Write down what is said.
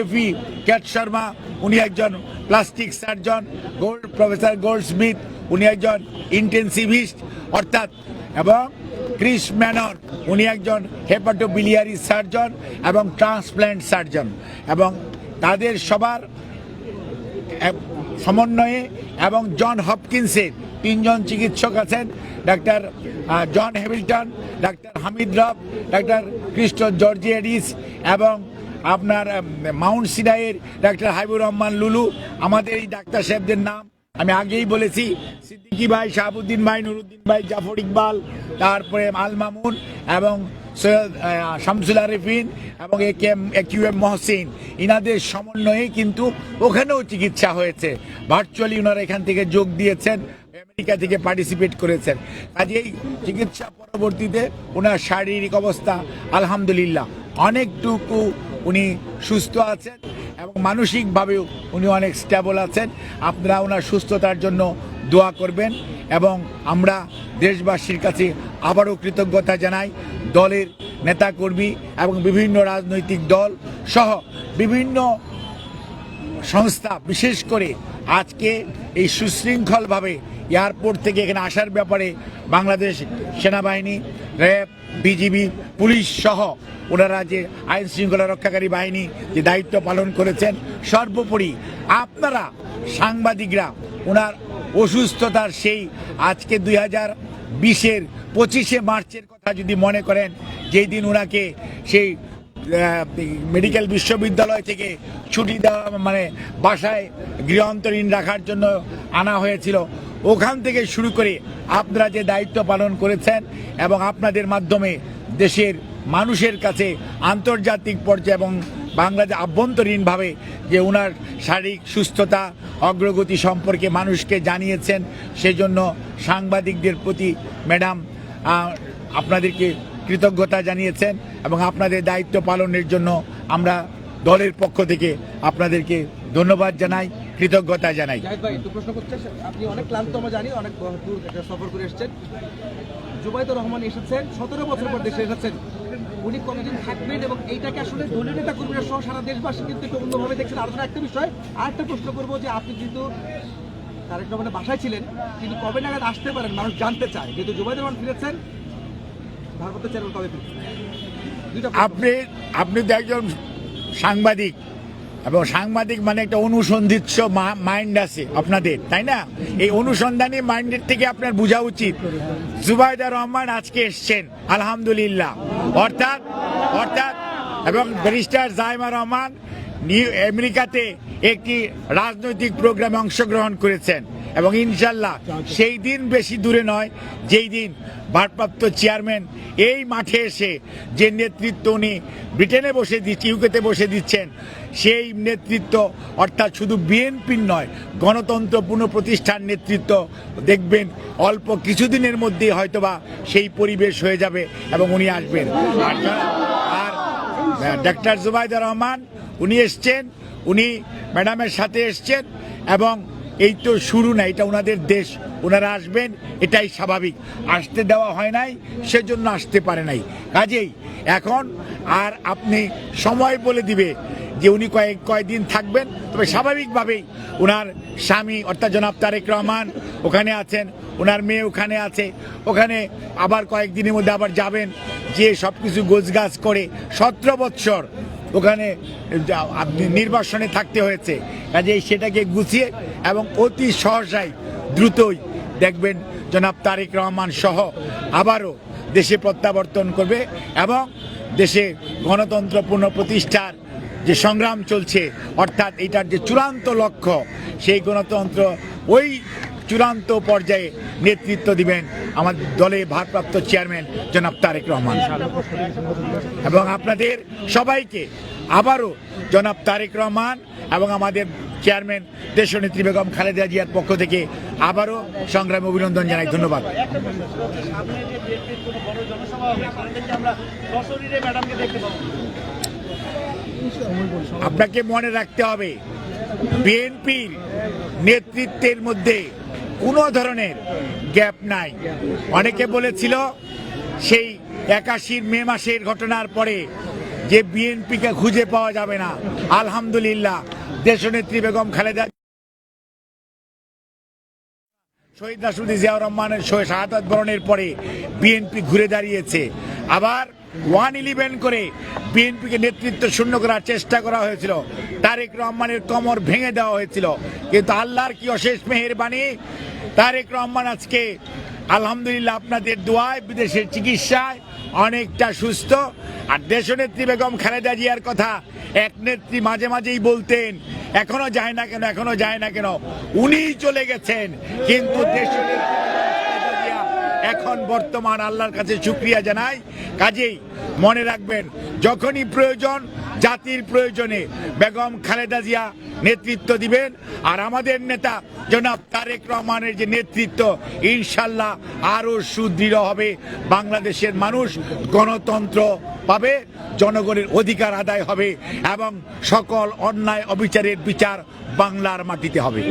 এফি cat Sharma উনি একজন plastic surgeon gold professor Goldsmith উনি একজন ইন্টেন্সিভিস্ট অর্থাৎ, এবং ক্রিস ম্যানর উনি একজন হেপাটোবিলিয়ারি সার্জন এবং ট্রান্সপ্ল্যান্ট সার্জন এবং তাদের সবার সমন্বয়ে এবং জন হপকিন্সের তিনজন চিকিৎসক আছেন, doctor John Hamilton doctor Hamid Rab doctor Christ Georgiadis এবং আপনার মাউন্ট সিনাইয়ের ডাক্তার হাবিবুর রহমান লুলু, আমাদের এই ডাক্তার সাহেবদের নাম আমি আগেই বলেছি। সিদ্দিকি ভাই, শাহাবুদ্দিন ভাই, নুরুদ্দিন ভাই, জাফর ইকবাল, তারপরে আল মামুন এবং সৈয়দ শামসুল আরিফিন এবং A K M, A Q M Mohsin. ইনাদের সমন্বয়ে কিন্তু ওখানেও চিকিৎসা হয়েছে। ভার্চুয়ালি ওনারা এখান থেকে যোগ দিয়েছেন, আমেরিকা থেকে পার্টিসিপেট করেছেন। কাজেই চিকিৎসা পরবর্তীতে ওনার শারীরিক অবস্থা আলহামদুলিল্লাহ। অনেকটুকু উনি সুস্থ আছেন এবং মানসিকভাবেও উনি অনেক স্ট্যাবল আছেন। আপনারা ওনার সুস্থতার জন্য দোয়া করবেন এবং আমরা দেশবাসীর কাছে আবারও কৃতজ্ঞতা জানাই। দলের নেতাকর্মী এবং বিভিন্ন রাজনৈতিক দল সহ বিভিন্ন সংস্থা বিশেষ করে আজকে এই সুশৃঙ্খলভাবে এয়ারপোর্ট থেকে এখানে আসার ব্যাপারে বাংলাদেশ সেনাবাহিনী, র্যাব, বিজিবি, পুলিশ সহ ওনারা যে আইন শৃঙ্খলা রক্ষাকারী বাহিনী যে দায়িত্ব পালন করেছেন, সর্বোপরি আপনারা সাংবাদিকরা ওনার অসুস্থতার সেই আজকে দুই হাজার বিশের পঁচিশে মার্চের কথা যদি মনে করেন, যেই দিন ওনাকে সেই মেডিকেল বিশ্ববিদ্যালয় থেকে ছুটি দেওয়া মানে বাসায় গৃহান্তরীণ রাখার জন্য আনা হয়েছিল। ওখান থেকে শুরু করে আপনারা যে দায়িত্ব পালন করেছেন এবং আপনাদের মাধ্যমে দেশের মানুষের কাছে আন্তর্জাতিক পর্যায়ে এবং বাংলাদেশ আভ্যন্তরীণভাবে যে ওনার শারীরিক সুস্থতা, অগ্রগতি সম্পর্কে মানুষকে জানিয়েছেন, সেজন্য সাংবাদিকদের প্রতি ম্যাডাম আপনাদেরকে কৃতজ্ঞতা জানিয়েছেন। এবং আপনাদের দায়িত্ব পালনের জন্য আমরা দলের পক্ষ থেকে আপনাদেরকে ধন্যবাদ জানাই, কৃতজ্ঞতা জানাই। আপনি অনেক অনেক দূর সফর করে এসেছেন। জুবাইদুর রহমান এসেছেন, সতেরো বছর পর দেশে এসেছেন। উনি থাকবেন এবং আসলে নেতা সহ সারা কিন্তু অন্যভাবে একটা বিষয় প্রশ্ন করব যে আপনি যেহেতু তারেক রহমানের বাসায় ছিলেন কিন্তু কবে নাগাদ আসতে পারেন? মানুষ জানতে চায়। যেহেতু জুবাইদুর রহমান ফিরেছেন, ভারপ্রাপ্ত চেয়ারম্যান কবে ফিরছেন। আপনি আপনি তো একজন সাংবাদিক, এবং সাংবাদিক মানে একটা অনুসন্ধিৎস মাইন্ড আছে আপনাদের, তাই না? এই অনুসন্ধানী মাইন্ডের থেকে আপনার বোঝা উচিত। জুবাইদা রহমান আজকে এসছেন, আলহামদুলিল্লাহ। অর্থাৎ অর্থাৎ, এবং ব্যারিস্টার জাইমা রহমান নিউ আমেরিকাতে একটি রাজনৈতিক প্রোগ্রামে অংশগ্রহণ করেছেন। এবং ইনশাল্লাহ সেই দিন বেশি দূরে নয়, যেই দিন ভারপ্রাপ্ত চেয়ারম্যান এই মাঠে এসে যে নেতৃত্ব উনি ব্রিটেনে বসে দিচ্ছে ইউকেতে বসে দিচ্ছেন, সেই নেতৃত্ব অর্থাৎ শুধু বিএনপির নয় গণতন্ত্র পুনঃপ্রতিষ্ঠার নেতৃত্ব দেখবেন অল্প কিছুদিনের মধ্যেই হয়তোবা সেই পরিবেশ হয়ে যাবে এবং উনি আসবেন। আর ডাক্তার জুবাইদা রহমান, উনি এসছেন, উনি ম্যাডামের সাথে এসছেন এবং এই তো শুরু না, এটা ওনাদের দেশ। ওনারা আসবেন, এটাই স্বাভাবিক। আসতে দেওয়া হয় নাই, সেজন্য আসতে পারে নাই। কাজেই এখন আর আপনি সময় বলে দিবে যে উনি কয়েক কয়েকদিন থাকবেন। তবে স্বাভাবিকভাবেই ওনার স্বামী, অর্থাৎ জনাব তারেক রহমান ওখানে আছেন, ওনার মেয়ে ওখানে আছে। ওখানে আবার কয়েকদিনের মধ্যে আবার যাবেন। যে সব কিছু গোছগাছ করে সতেরো বৎসর ওখানে নির্বাসনে থাকতে হয়েছে। কাজেই সেটাকে গুছিয়ে এবং অতি সহসাই দ্রুতই দেখবেন জনাব তারেক রহমান সহ আবারও দেশে প্রত্যাবর্তন করবে এবং দেশে গণতন্ত্র পুনঃপ্রতিষ্ঠার যে সংগ্রাম চলছে, অর্থাৎ এটার যে চূড়ান্ত লক্ষ্য, সেই গণতন্ত্র ওই চূড়ান্ত পর্যায়ে নেতৃত্ব দিবেন আমার দলে ভারপ্রাপ্ত চেয়ারম্যান জনাব তারেক রহমান। এবং আপনাদের সবাইকে আবারও জনাব তারেক রহমান এবং আমাদের চেয়ারম্যান দেশনেত্রী বেগম খালেদা জিয়ার পক্ষ থেকে আবারও সংগ্রামে অভিনন্দন জানাই, ধন্যবাদ। আপনাকে মনে রাখতে হবে, বিএনপির নেতৃত্বের মধ্যে কোনো ধরনের গ্যাপ নাই। অনেকে বলেছিল সেই একাশির মে মাসের ঘটনার পরে যে বিএনপিকে খুঁজে পাওয়া যাবে না। আলহামদুলিল্লাহ, দেশনেত্রী বেগম খালেদা শহীদ রাষ্ট্রপতি জিয়াউর রহমানের শহীদ বরণের পরে বিএনপি ঘুরে দাঁড়িয়েছে। আবার ওয়ান ইলেভেন করে বিএনপিকে নেতৃত্ব শূন্য করার চেষ্টা করা হয়েছিল। তারেক রহমানের কমর ভেঙে দেওয়া হয়েছিল। কিন্তু আল্লাহর কি অশেষ মেহেরবানি? তারেক রহমান আজকে, আলহামদুলিল্লাহ আপনাদের দোয়ায়, বিদেশের চিকিৎসায় অনেকটা সুস্থ। আর দেশনেত্রী বেগম খালেদা জিয়ার কথা এক নেত্রী মাঝে মাঝেই বলতেন, এখনও যায় না কেন, এখনও যায় না কেন। উনিই চলে গেছেন, কিন্তু দেশনেত্রী এখন বর্তমান আল্লাহর কাছে শুক্রিয়া জানাই। কাজেই মনে রাখবেন, যখনই প্রয়োজন, জাতির প্রয়োজনে বেগম খালেদা জিয়া নেতৃত্ব দিবেন। আর আমাদের নেতা জনাব তারেক রহমানের যে নেতৃত্ব, ইনশাল্লাহ আরও সুদৃঢ় হবে। বাংলাদেশের মানুষ গণতন্ত্র পাবে, জনগণের অধিকার আদায় হবে এবং সকল অন্যায় অবিচারের বিচার বাংলার মাটিতে হবে।